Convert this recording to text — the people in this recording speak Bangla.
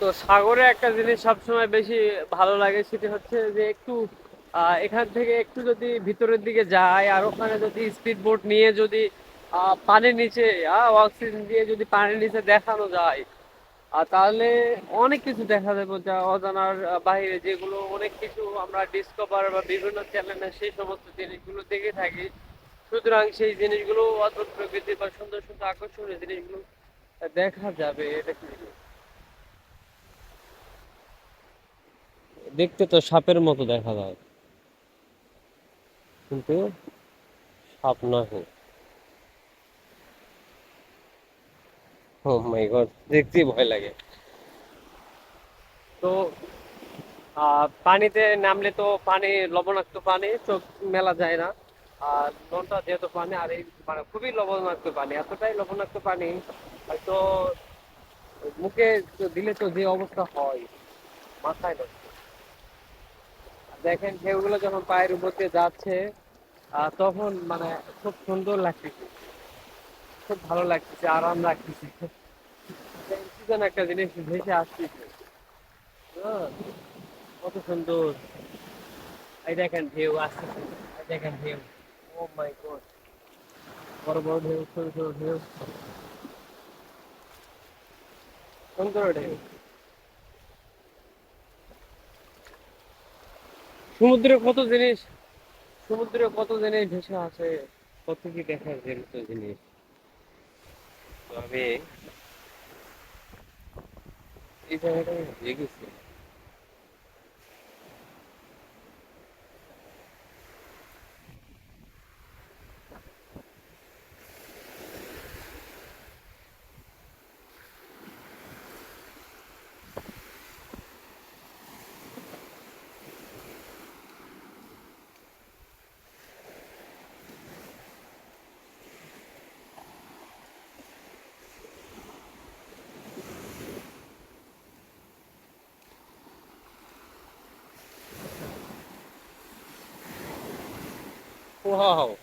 তো সাগরে একটা জিনিস সবসময় বেশি ভালো লাগে, সেটা হচ্ছে যে একটু এখান থেকে একটু যদি ভিতরের দিকে যায় আর ওখানে যদি স্পিড বোট নিয়ে যদি পানির নিচে অক্সিজেন দিয়ে যদি পানির নিচে দেখানো যায় আর তাহলে অনেক কিছু দেখা যাবে যা অজানার বাইরে যেগুলো অনেক কিছু আমরা ডিসকভার বা বিভিন্ন চ্যানেলে সেই সমস্ত জিনিসগুলো দেখে থাকি। সুতরাং সেই জিনিসগুলো অদ্ভুত প্রকৃতি বা সুন্দর সুন্দর আকর্ষণীয় জিনিসগুলো দেখা যাবে, এটা কি? দেখতে তো সাপের মতো দেখা যায়। কিন্তু সাপ নয় ও মাই গড দেখতেই ভয় লাগে। তো পানিতে নামলে তো পানি, লবণাক্ত পানি চোখ মেলা যায় না। আর নলটা যেহেতু পানি, আর এই মানে খুবই লবণাক্ত পানি, এতটাই লবণাক্ত পানি, হয়তো মুখে দিলে তো যে অবস্থা হয়, মাথায় নষ্ট দেখেন ঢেউগুলো যখন পায়ের উপর দিয়ে যাচ্ছে তখন মানে খুব সুন্দর লাগতেছে। খুব ভালো লাগতেছে আরাম লাগতেছে। একটা জিনিস ভেসে আসতেছে। হ্যাঁ, কত সুন্দর। এই দেখেন ঢেউ আসতেছে এই দেখেন ঢেউ। ও মাই গড বড় বড় ঢেউ ছোট ছোট ঢেউ। সুন্দর ঢেউ। সমুদ্রে কত জিনিস, সমুদ্রে কত জিনিস ভেসে আছে কত কি দেখার জিনিস। জিনিস তবে এই জায়গাটা ভুলে curral.